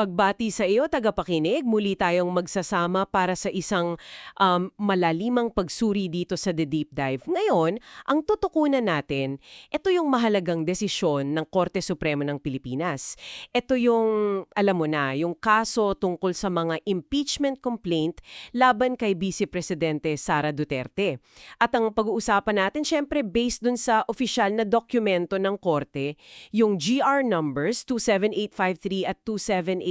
Pagbati sa iyo, tagapakinig, muli tayong magsasama para sa isang um, malalimang pagsuri dito sa The Deep Dive. Ngayon, ang tutukunan natin, ito yung mahalagang desisyon ng Korte Suprema ng Pilipinas. Ito yung, alam mo na, yung kaso tungkol sa mga impeachment complaint laban kay Vice Presidente Sara Duterte. At ang pag-uusapan natin, syempre, based dun sa opisyal na dokumento ng Korte, yung GR numbers 27853 at 278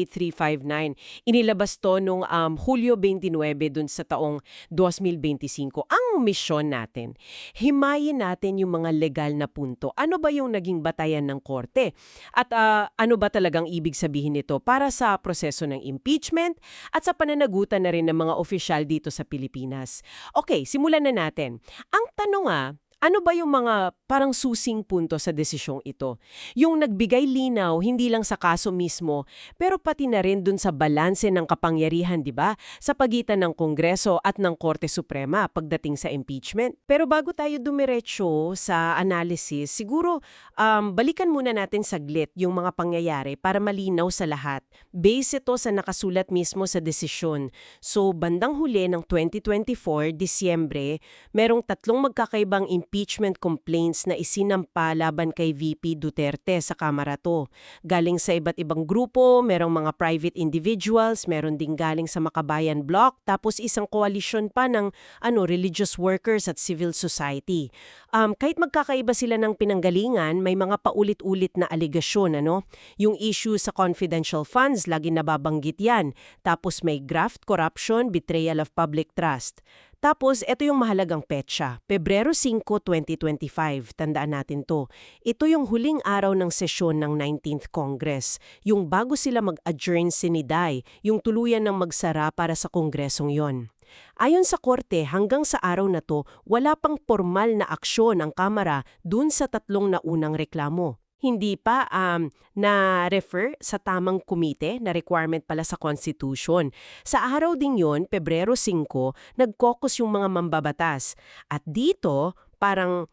Inilabas to nung um, Hulyo 29 dun sa taong 2025. Ang misyon natin, himayin natin yung mga legal na punto. Ano ba yung naging batayan ng korte? At ah, ano ba talagang ibig sabihin nito para sa proseso ng impeachment at sa pananagutan na rin ng mga opisyal dito sa Pilipinas? Okay, simulan na natin. Ang tanong ah, ano ba yung mga parang susing punto sa desisyong ito? Yung nagbigay linaw hindi lang sa kaso mismo, pero pati na rin dun sa balanse ng kapangyarihan, di ba? Sa pagitan ng Kongreso at ng Korte Suprema pagdating sa impeachment. Pero bago tayo dumiretso sa analysis, siguro um, balikan muna natin saglit yung mga pangyayari para malinaw sa lahat. Base ito sa nakasulat mismo sa desisyon. So, bandang huli ng 2024, Disyembre, merong tatlong magkakaibang impeachment complaints na isinampa laban kay VP Duterte sa Kamara to. Galing sa iba't ibang grupo, merong mga private individuals, meron ding galing sa Makabayan Bloc, tapos isang koalisyon pa ng ano, religious workers at civil society. Um, kahit magkakaiba sila ng pinanggalingan, may mga paulit-ulit na aligasyon. Ano? Yung issue sa confidential funds, lagi nababanggit yan. Tapos may graft, corruption, betrayal of public trust. Tapos, ito yung mahalagang petsa, Pebrero 5, 2025. Tandaan natin to. Ito yung huling araw ng sesyon ng 19th Congress, yung bago sila mag-adjourn siniday, yung tuluyan ng magsara para sa kongresong yon. Ayon sa korte, hanggang sa araw na to, wala pang formal na aksyon ang Kamara dun sa tatlong naunang reklamo hindi pa um, na-refer sa tamang komite na requirement pala sa Constitution. Sa araw ding yon, Pebrero 5, nag-caucus yung mga mambabatas. At dito, parang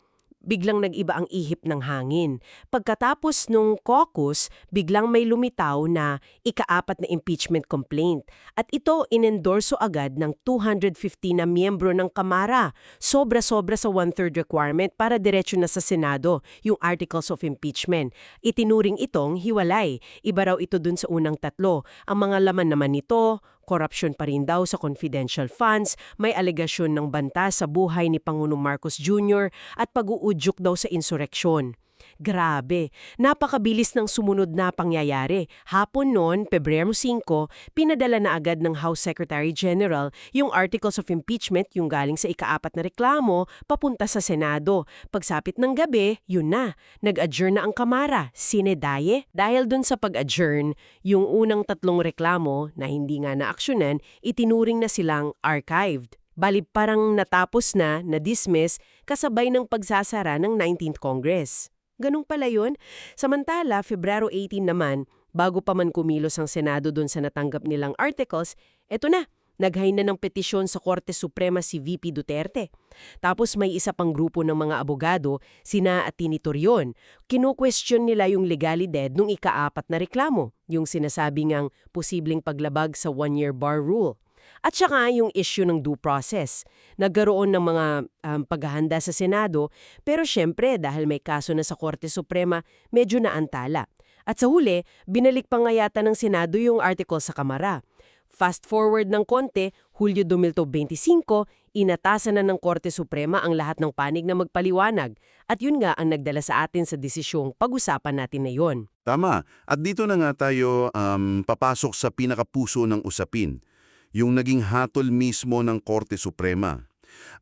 biglang nag-iba ang ihip ng hangin. Pagkatapos nung caucus, biglang may lumitaw na ikaapat na impeachment complaint. At ito inendorso agad ng 250 na miyembro ng Kamara. Sobra-sobra sa one-third requirement para diretsyo na sa Senado, yung Articles of Impeachment. Itinuring itong hiwalay. Iba raw ito dun sa unang tatlo. Ang mga laman naman nito, Korupsyon pa rin daw sa confidential funds, may alegasyon ng banta sa buhay ni Pangulong Marcos Jr. at pag-uudyok daw sa insureksyon. Grabe, napakabilis ng sumunod na pangyayari. Hapon noon, Pebrero 5, pinadala na agad ng House Secretary General yung articles of impeachment yung galing sa ikaapat na reklamo papunta sa Senado. Pagsapit ng gabi, yun na, nag-adjourn na ang Kamara, sinedaye. Dahil dun sa pag-adjourn, yung unang tatlong reklamo na hindi nga naaksyonan, itinuring na silang archived. Bali parang natapos na, na-dismiss, kasabay ng pagsasara ng 19th Congress. Ganun pala yun. Samantala, Febrero 18 naman, bago pa man kumilos ang Senado doon sa natanggap nilang articles, eto na, naghay na ng petisyon sa Korte Suprema si VP Duterte. Tapos may isa pang grupo ng mga abogado, sina Atini Torion. Kino-question nila yung legalidad nung ikaapat na reklamo, yung sinasabi ngang posibleng paglabag sa one-year bar rule. At saka yung issue ng due process. Nagkaroon ng mga um, paghahanda sa Senado, pero syempre dahil may kaso na sa Korte Suprema, medyo naantala. At sa huli, binalik pa nga yata ng Senado yung article sa Kamara. Fast forward ng konti, Hulyo 2025, inatasan na ng Korte Suprema ang lahat ng panig na magpaliwanag. At yun nga ang nagdala sa atin sa desisyong pag-usapan natin na yon. Tama. At dito na nga tayo um, papasok sa pinakapuso ng usapin yung naging hatol mismo ng Korte Suprema.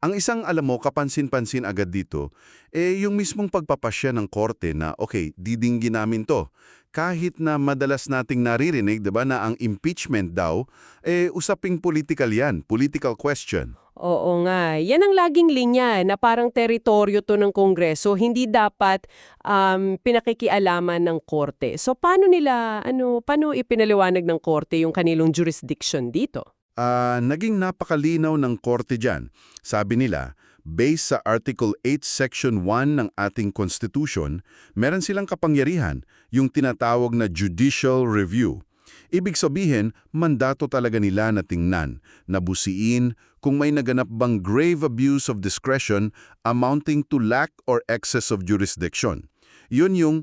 Ang isang alam mo, kapansin-pansin agad dito, eh yung mismong pagpapasya ng korte na, okay, didinggin namin to. Kahit na madalas nating naririnig, diba, na ang impeachment daw, eh usaping political yan, political question. Oo nga. Yan ang laging linya na parang teritoryo to ng Kongreso, hindi dapat um, pinakikialaman ng korte. So paano nila, ano, paano ipinaliwanag ng korte yung kanilang jurisdiction dito? Uh, naging napakalinaw ng korte dyan. Sabi nila, based sa Article 8 Section 1 ng ating Constitution, meron silang kapangyarihan, yung tinatawag na judicial review. Ibig sabihin, mandato talaga nila na tingnan, nabusiin kung may naganap bang grave abuse of discretion amounting to lack or excess of jurisdiction. Yun yung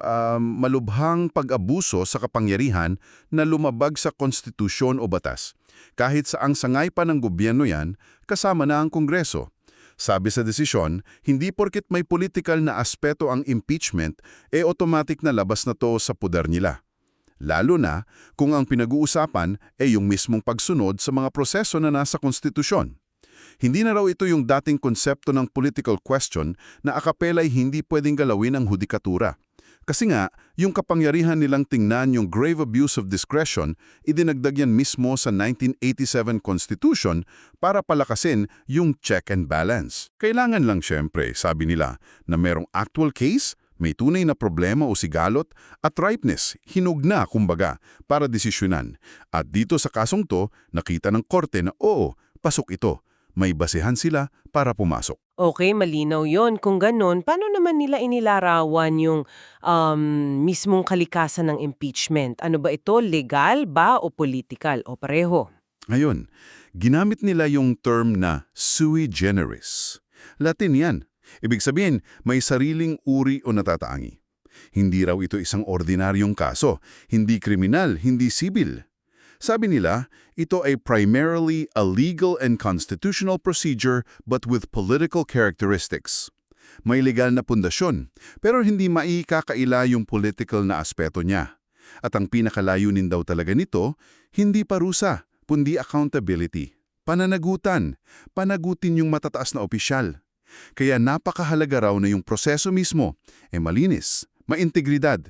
um, malubhang pag-abuso sa kapangyarihan na lumabag sa konstitusyon o batas. Kahit saang sangay pa ng gobyerno yan, kasama na ang Kongreso. Sabi sa desisyon, hindi porkit may political na aspeto ang impeachment, e automatic na labas na to sa pudar nila. Lalo na kung ang pinag-uusapan ay yung mismong pagsunod sa mga proseso na nasa konstitusyon. Hindi na raw ito yung dating konsepto ng political question na akapela'y hindi pwedeng galawin ang hudikatura. Kasi nga, yung kapangyarihan nilang tingnan yung grave abuse of discretion, idinagdag yan mismo sa 1987 Constitution para palakasin yung check and balance. Kailangan lang syempre, sabi nila, na merong actual case, may tunay na problema o sigalot at ripeness, hinug na kumbaga, para desisyonan. At dito sa kasong to, nakita ng korte na oo, pasok ito. May basehan sila para pumasok. Okay, malinaw yon. Kung ganun, paano naman nila inilarawan yung um, mismong kalikasan ng impeachment? Ano ba ito? Legal ba o political? O pareho? Ngayon, ginamit nila yung term na sui generis. Latin yan. Ibig sabihin, may sariling uri o natataangi. Hindi raw ito isang ordinaryong kaso, hindi kriminal, hindi sibil. Sabi nila, ito ay primarily a legal and constitutional procedure but with political characteristics. May legal na pundasyon, pero hindi maikakaila yung political na aspeto niya. At ang pinakalayunin daw talaga nito, hindi parusa, kundi accountability. Pananagutan, panagutin yung matataas na opisyal. Kaya napakahalaga raw na yung proseso mismo ay malinis, maintegridad.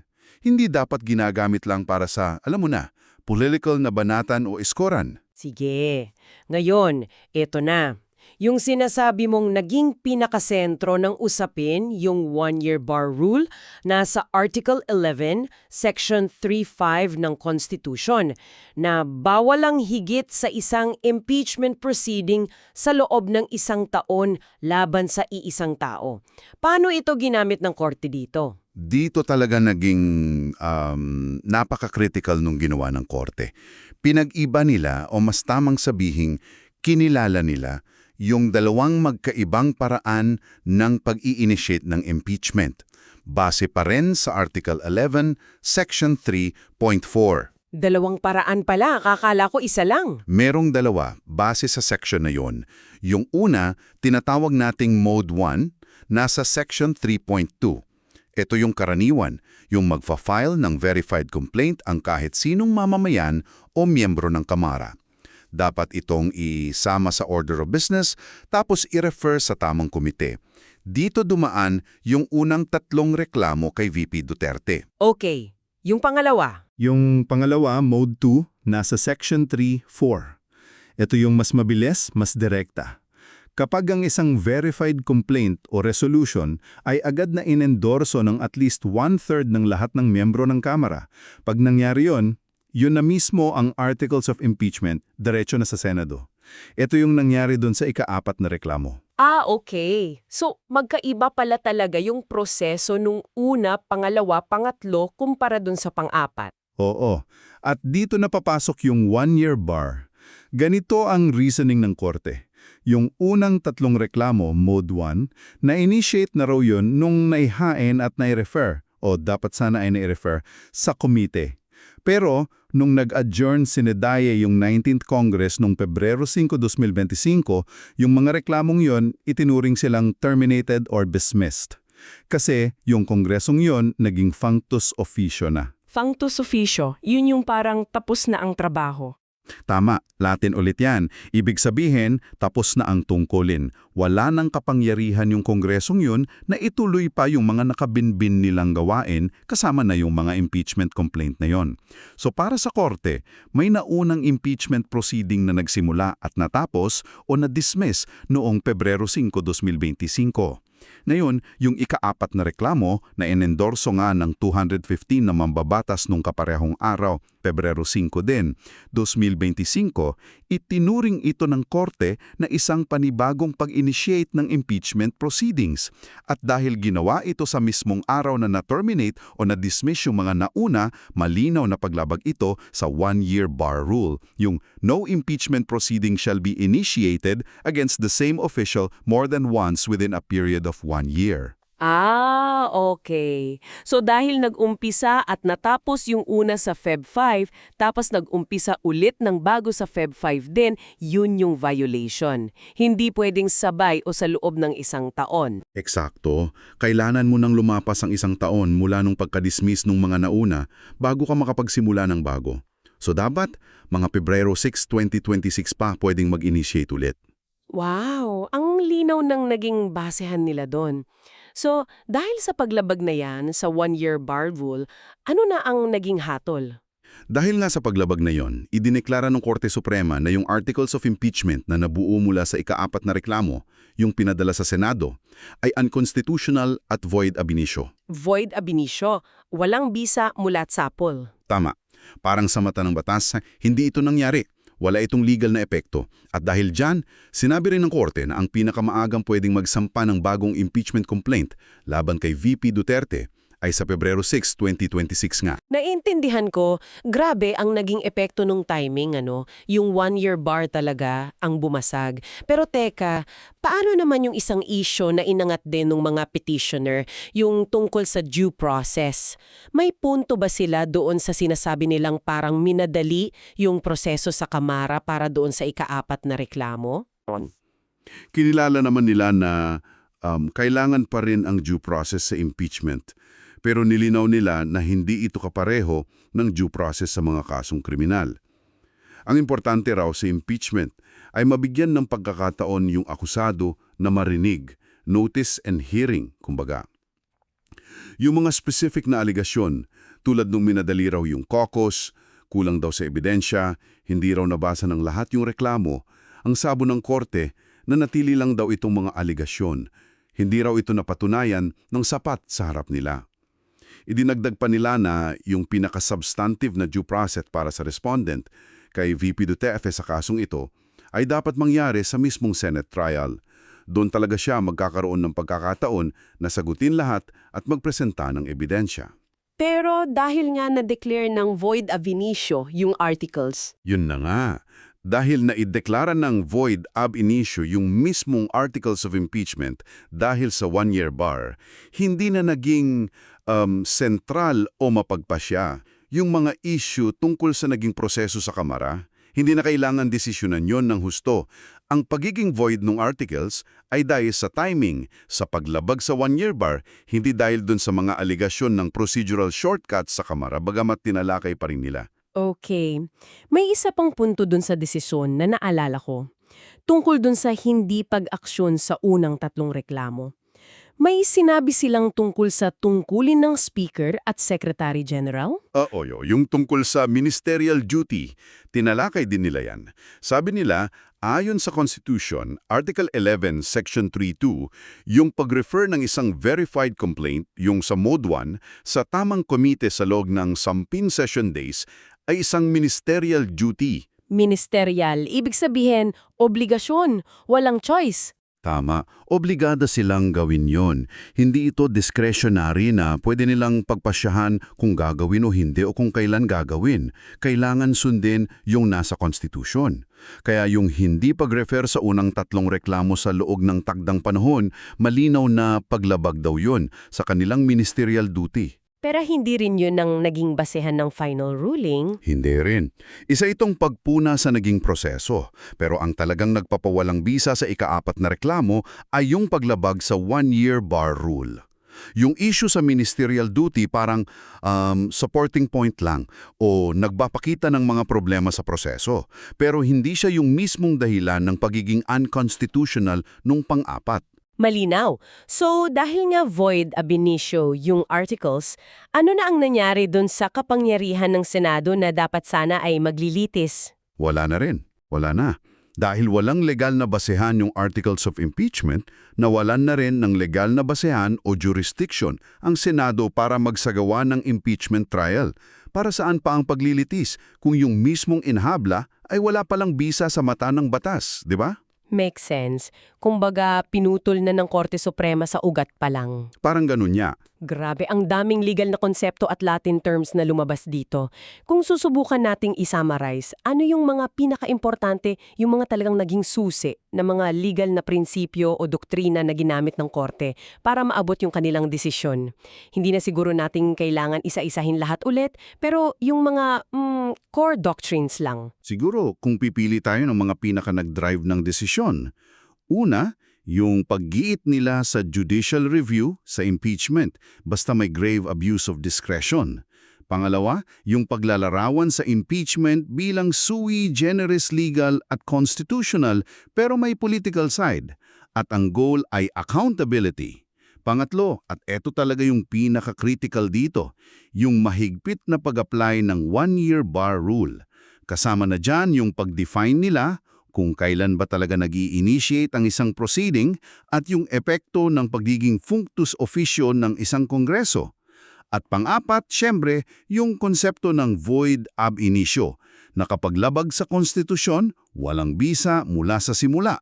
Hindi dapat ginagamit lang para sa, alam mo na, political na banatan o iskoran. Sige. Ngayon, eto na. Yung sinasabi mong naging pinakasentro ng usapin, yung one-year bar rule, nasa Article 11, Section 35 ng Constitution, na bawal ang higit sa isang impeachment proceeding sa loob ng isang taon laban sa iisang tao. Paano ito ginamit ng korte dito? Dito talaga naging um, napaka-critical nung ginawa ng korte. Pinag-iba nila o mas tamang sabihing kinilala nila yung dalawang magkaibang paraan ng pag-i-initiate ng impeachment. Base pa rin sa Article 11, Section 3.4. Dalawang paraan pala, kakala ko isa lang. Merong dalawa base sa section na yon. Yung una, tinatawag nating Mode 1, nasa Section 3.2. Ito yung karaniwan, yung magfa-file ng verified complaint ang kahit sinong mamamayan o miyembro ng kamara. Dapat itong isama sa order of business tapos i-refer sa tamang komite. Dito dumaan yung unang tatlong reklamo kay VP Duterte. Okay, yung pangalawa. Yung pangalawa, Mode 2, nasa Section 3.4. Ito yung mas mabilis, mas direkta. Kapag ang isang verified complaint o resolution ay agad na inendorso ng at least one-third ng lahat ng miyembro ng Kamara, pag nangyari yon, yun na mismo ang Articles of Impeachment, diretso na sa Senado. Ito yung nangyari doon sa ikaapat na reklamo. Ah, okay. So, magkaiba pala talaga yung proseso nung una, pangalawa, pangatlo kumpara dun sa pang-apat. Oo. At dito na papasok yung one-year bar. Ganito ang reasoning ng korte. Yung unang tatlong reklamo, Mode 1, na-initiate na raw yun nung naihain at nai-refer, o dapat sana ay nai-refer, sa komite. Pero, nung nag-adjourn si Nedaye yung 19th Congress noong Pebrero 5, 2025, yung mga reklamong yon itinuring silang terminated or dismissed. Kasi yung kongresong yon naging functus officio na. Functus officio, yun yung parang tapos na ang trabaho. Tama, Latin ulit yan. Ibig sabihin, tapos na ang tungkulin. Wala nang kapangyarihan yung kongresong yun na ituloy pa yung mga nakabinbin nilang gawain kasama na yung mga impeachment complaint na yon. So para sa korte, may naunang impeachment proceeding na nagsimula at natapos o na-dismiss noong Pebrero 5, 2025. Ngayon, yung ikaapat na reklamo na inendorso nga ng 215 na mambabatas nung kaparehong araw, Pebrero 5 din, 2025, itinuring ito ng korte na isang panibagong pag-initiate ng impeachment proceedings. At dahil ginawa ito sa mismong araw na na-terminate o na-dismiss yung mga nauna, malinaw na paglabag ito sa one-year bar rule, yung no impeachment proceeding shall be initiated against the same official more than once within a period of one year. Ah, okay. So dahil nag-umpisa at natapos yung una sa Feb 5, tapos nag-umpisa ulit ng bago sa Feb 5 din, yun yung violation. Hindi pwedeng sabay o sa loob ng isang taon. Eksakto. Kailanan mo nang lumapas ang isang taon mula nung pagka-dismiss nung mga nauna bago ka makapagsimula ng bago. So dapat, mga Pebrero 6, 2026 pa pwedeng mag-initiate ulit. Wow, ang linaw ng naging basehan nila doon. So, dahil sa paglabag na yan sa one-year bar rule, ano na ang naging hatol? Dahil nga sa paglabag na yon, idineklara ng Korte Suprema na yung Articles of Impeachment na nabuo mula sa ikaapat na reklamo, yung pinadala sa Senado, ay unconstitutional at void ab initio. Void ab initio, walang bisa mula't sapol. Tama. Parang sa mata ng batas, hindi ito nangyari. Wala itong legal na epekto. At dahil dyan, sinabi rin ng korte na ang pinakamaagang pwedeng magsampa ng bagong impeachment complaint laban kay VP Duterte ay sa Pebrero 6, 2026 nga. Naintindihan ko, grabe ang naging epekto nung timing, ano? Yung one-year bar talaga ang bumasag. Pero teka, paano naman yung isang issue na inangat din ng mga petitioner, yung tungkol sa due process? May punto ba sila doon sa sinasabi nilang parang minadali yung proseso sa Kamara para doon sa ikaapat na reklamo? Kinilala naman nila na um, kailangan pa rin ang due process sa impeachment. Pero nilinaw nila na hindi ito kapareho ng due process sa mga kasong kriminal. Ang importante raw sa impeachment ay mabigyan ng pagkakataon yung akusado na marinig, notice and hearing, kumbaga. Yung mga specific na aligasyon, tulad nung minadali raw yung caucus, kulang daw sa ebidensya, hindi raw nabasa ng lahat yung reklamo, ang sabo ng korte na natili lang daw itong mga aligasyon. Hindi raw ito napatunayan ng sapat sa harap nila. Idinagdag pa nila na yung pinaka-substantive na due process para sa respondent kay VP Duterte sa kasong ito ay dapat mangyari sa mismong Senate trial. Doon talaga siya magkakaroon ng pagkakataon na sagutin lahat at magpresenta ng ebidensya. Pero dahil nga na-declare ng void ab initio yung articles, Yun na nga. Dahil naideklara ng void ab initio yung mismong articles of impeachment dahil sa one-year bar, hindi na naging um, sentral o mapagpasya yung mga issue tungkol sa naging proseso sa Kamara. Hindi na kailangan desisyonan yon ng husto. Ang pagiging void ng articles ay dahil sa timing, sa paglabag sa one-year bar, hindi dahil dun sa mga aligasyon ng procedural shortcuts sa Kamara bagamat tinalakay pa rin nila. Okay. May isa pang punto dun sa desisyon na naalala ko. Tungkol dun sa hindi pag-aksyon sa unang tatlong reklamo. May sinabi silang tungkol sa tungkulin ng Speaker at Secretary General? Oo, yo, yung tungkol sa ministerial duty, tinalakay din nila yan. Sabi nila, ayon sa Constitution, Article 11, Section 3.2, yung pag-refer ng isang verified complaint, yung sa Mode 1, sa tamang komite sa loob ng sampin session days, ay isang ministerial duty. Ministerial, ibig sabihin, obligasyon, walang choice. Tama, obligada silang gawin yon. Hindi ito discretionary na pwede nilang pagpasyahan kung gagawin o hindi o kung kailan gagawin. Kailangan sundin yung nasa konstitusyon. Kaya yung hindi pag-refer sa unang tatlong reklamo sa loob ng tagdang panahon, malinaw na paglabag daw yon sa kanilang ministerial duty. Pero hindi rin yun ang naging basehan ng final ruling. Hindi rin. Isa itong pagpuna sa naging proseso. Pero ang talagang nagpapawalang bisa sa ikaapat na reklamo ay yung paglabag sa one-year bar rule. Yung issue sa ministerial duty parang um, supporting point lang o nagbapakita ng mga problema sa proseso. Pero hindi siya yung mismong dahilan ng pagiging unconstitutional nung pang-apat. Malinaw. So, dahil nga void ab initio yung articles, ano na ang nangyari dun sa kapangyarihan ng Senado na dapat sana ay maglilitis? Wala na rin. Wala na. Dahil walang legal na basehan yung articles of impeachment, nawalan na rin ng legal na basehan o jurisdiction ang Senado para magsagawa ng impeachment trial. Para saan pa ang paglilitis kung yung mismong inhabla ay wala palang bisa sa mata ng batas, di ba? Makes sense. Kumbaga, pinutol na ng Korte Suprema sa ugat pa lang. Parang ganun niya. Grabe, ang daming legal na konsepto at Latin terms na lumabas dito. Kung susubukan nating isummarize, ano yung mga pinaka-importante, yung mga talagang naging susi na mga legal na prinsipyo o doktrina na ginamit ng korte para maabot yung kanilang desisyon? Hindi na siguro nating kailangan isa-isahin lahat ulit, pero yung mga mm, core doctrines lang. Siguro kung pipili tayo ng mga pinaka nag-drive ng desisyon. Una, yung paggiit nila sa judicial review sa impeachment basta may grave abuse of discretion. Pangalawa, yung paglalarawan sa impeachment bilang sui generis legal at constitutional pero may political side. At ang goal ay accountability. Pangatlo, at eto talaga yung pinaka-critical dito, yung mahigpit na pag-apply ng one-year bar rule. Kasama na dyan yung pag-define nila kung kailan ba talaga nag initiate ang isang proceeding at yung epekto ng pagiging functus officio ng isang kongreso. At pang-apat, syempre, yung konsepto ng void ab initio, na kapag labag sa konstitusyon, walang bisa mula sa simula.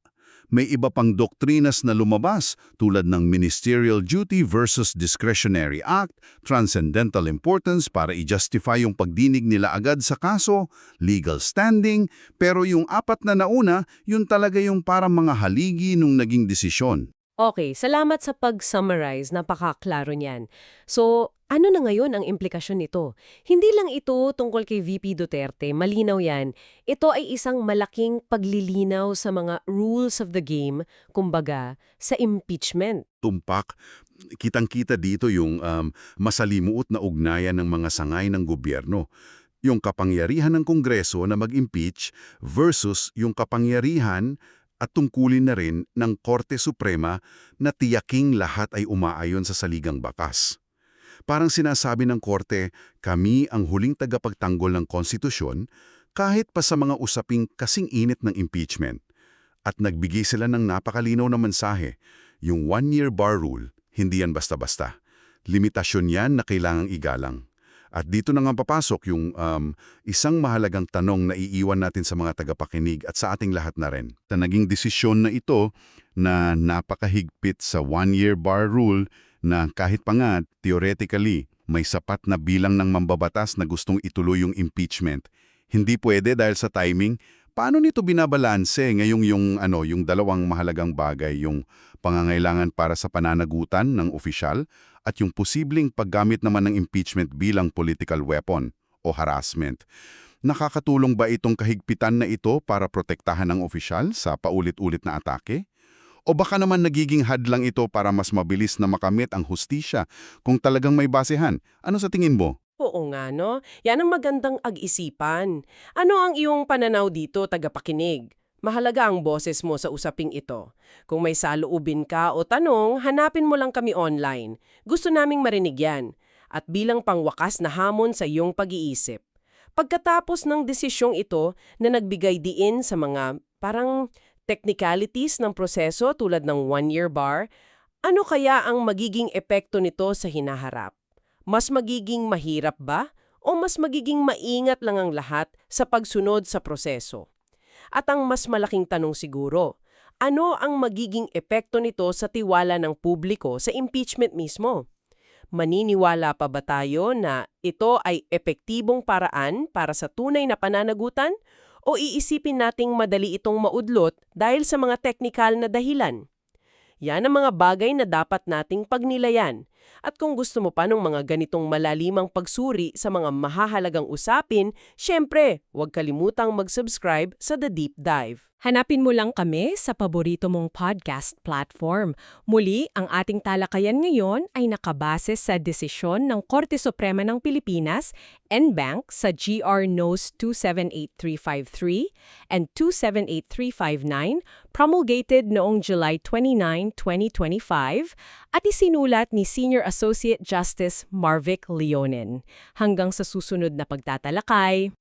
May iba pang doktrinas na lumabas tulad ng Ministerial Duty versus Discretionary Act, Transcendental Importance para i-justify yung pagdinig nila agad sa kaso, legal standing, pero yung apat na nauna, yun talaga yung parang mga haligi nung naging desisyon. Okay, salamat sa pag-summarize. Napakaklaro niyan. So, ano na ngayon ang implikasyon nito? Hindi lang ito tungkol kay VP Duterte, malinaw yan. Ito ay isang malaking paglilinaw sa mga rules of the game, kumbaga, sa impeachment. tumpak, kitang-kita dito yung um, masalimuot na ugnayan ng mga sangay ng gobyerno. Yung kapangyarihan ng Kongreso na mag-impeach versus yung kapangyarihan at tungkulin na rin ng Korte Suprema na tiyaking lahat ay umaayon sa saligang bakas. Parang sinasabi ng Korte, kami ang huling tagapagtanggol ng konstitusyon kahit pa sa mga usaping kasing init ng impeachment. At nagbigay sila ng napakalinaw na mensahe, yung one-year bar rule, hindi yan basta-basta. Limitasyon yan na kailangang igalang. At dito na nga papasok yung um, isang mahalagang tanong na iiwan natin sa mga tagapakinig at sa ating lahat na rin. Sa naging desisyon na ito na napakahigpit sa one-year bar rule na kahit pa nga, theoretically, may sapat na bilang ng mambabatas na gustong ituloy yung impeachment. Hindi pwede dahil sa timing. Paano nito binabalanse ngayong yung, ano, yung dalawang mahalagang bagay, yung pangangailangan para sa pananagutan ng opisyal at yung posibleng paggamit naman ng impeachment bilang political weapon o harassment. Nakakatulong ba itong kahigpitan na ito para protektahan ng opisyal sa paulit-ulit na atake? O baka naman nagiging hadlang ito para mas mabilis na makamit ang hustisya kung talagang may basehan? Ano sa tingin mo? Oo nga, no? Yan ang magandang ag-isipan. Ano ang iyong pananaw dito, tagapakinig? Mahalaga ang boses mo sa usaping ito. Kung may saloobin ka o tanong, hanapin mo lang kami online. Gusto naming marinig yan. At bilang pangwakas na hamon sa iyong pag-iisip. Pagkatapos ng desisyong ito na nagbigay diin sa mga parang technicalities ng proseso tulad ng one-year bar, ano kaya ang magiging epekto nito sa hinaharap? Mas magiging mahirap ba o mas magiging maingat lang ang lahat sa pagsunod sa proseso? At ang mas malaking tanong siguro, ano ang magiging epekto nito sa tiwala ng publiko sa impeachment mismo? Maniniwala pa ba tayo na ito ay epektibong paraan para sa tunay na pananagutan o iisipin nating madali itong maudlot dahil sa mga teknikal na dahilan? Yan ang mga bagay na dapat nating pagnilayan. At kung gusto mo pa ng mga ganitong malalimang pagsuri sa mga mahahalagang usapin, syempre, huwag kalimutang mag-subscribe sa The Deep Dive. Hanapin mo lang kami sa paborito mong podcast platform. Muli, ang ating talakayan ngayon ay nakabase sa desisyon ng Korte Suprema ng Pilipinas, NBank sa GR Nos 278353 and 278359 promulgated noong July 29, 2025 at isinulat ni Senior Associate Justice Marvic Leonin. Hanggang sa susunod na pagtatalakay.